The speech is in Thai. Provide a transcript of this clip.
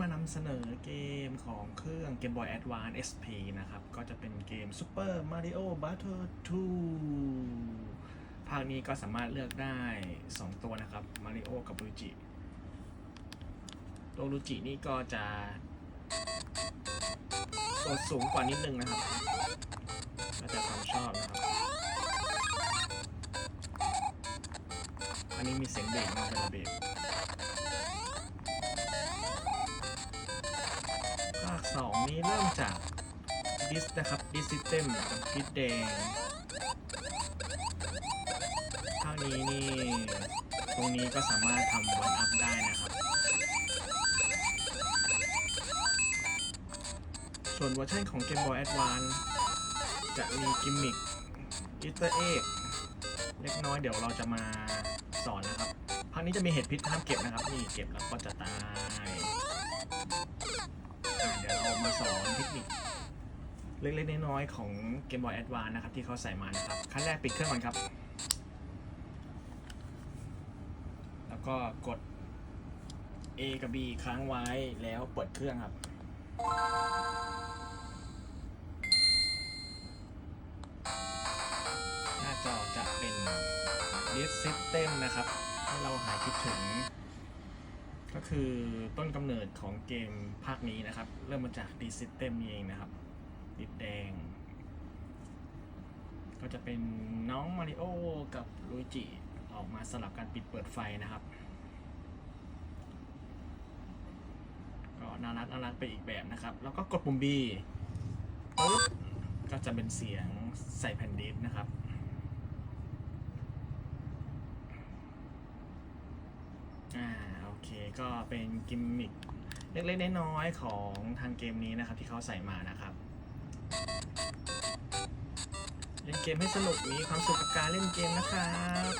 มานำเสนอเกมของเครื่อง Game Boy Advance SP นะครับ ก็จะเป็นเกม Super Mario Battle 2 ภาคนี้ก็สามารถเลือกได้ 2 ตัวนะครับ Mario กับลูจิตัวลูจินี่ก็จะตัวสูงกว่านิดนึงนะครับแล้วแต่ความชอบนะครับ อันนี้มีเสียงเบรกมาเป็นระเบียบ ภาคสองนี้เริ่มจากดิสนะครับดิสซิเต็มดิสแดงภาคนี้นี่ ตรงนี้ก็สามารถทำวันอัพได้นะครับ ส่วนเวอร์ชันของ Game Boy Advance จะมีกิมมิคอิสเตอร์เอ็กเล็กน้อยเดี๋ยวเราจะมาสอนนะครับภาคนี้จะมีเห็ดพิษห้ามเก็บนะครับ นี่เก็บแล้วก็จะตาย เล็กๆน้อยๆของ Game Boy Advance นะครับ ที่เขาใส่มานะครับ ขั้นแรกปิดเครื่องก่อนครับ แล้วก็กด A กับ B ค้างไว้แล้วเปิดเครื่องครับ หน้าจอจะเป็น Disk System นะครับ ให้เราหายคิดถึง ก็คือต้นกำเนิดของเกมภาคนี้นะครับ เริ่มมาจากดีซิสเต็มเองนะครับ ดิดแดง ก็จะเป็นน้องมาริโอกับลุยจิออกมาสลับกันปิดเปิดไฟนะครับ ก็น่ารักน่ารักไปอีกแบบนะครับ แล้วก็กดปุ่ม B ปึ๊บก็จะเป็นเสียงใส่แผ่นดิสนะครับอ่าโอเคก็เป็นกิมมิคเล็กๆน้อยๆของทางเกมนี้นะครับที่เขาใส่มานะครับ เล่นเกมให้สนุกมีความสุขกับการเล่นเกมนะครับ